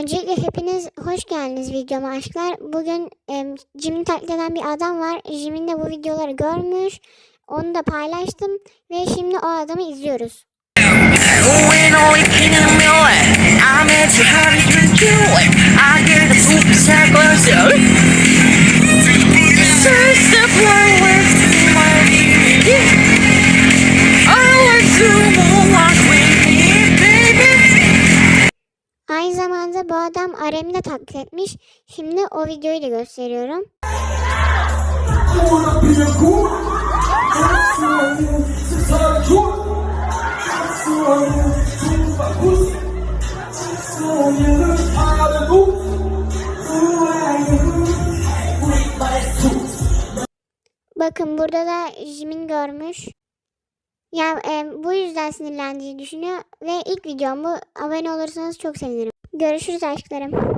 Öncelikle hepiniz hoş geldiniz videoma aşklar. Bugün e, Jim'in taklit eden bir adam var. Jim'in de bu videoları görmüş. Onu da paylaştım ve şimdi o adamı izliyoruz. Aynı zamanda bu adam Arem'i de taklit etmiş. Şimdi o videoyu da gösteriyorum. Bakın burada da Jimin görmüş. Ya e, bu yüzden sinirlendiğini düşünüyor ve ilk videom bu. Abone olursanız çok sevinirim. Görüşürüz aşklarım.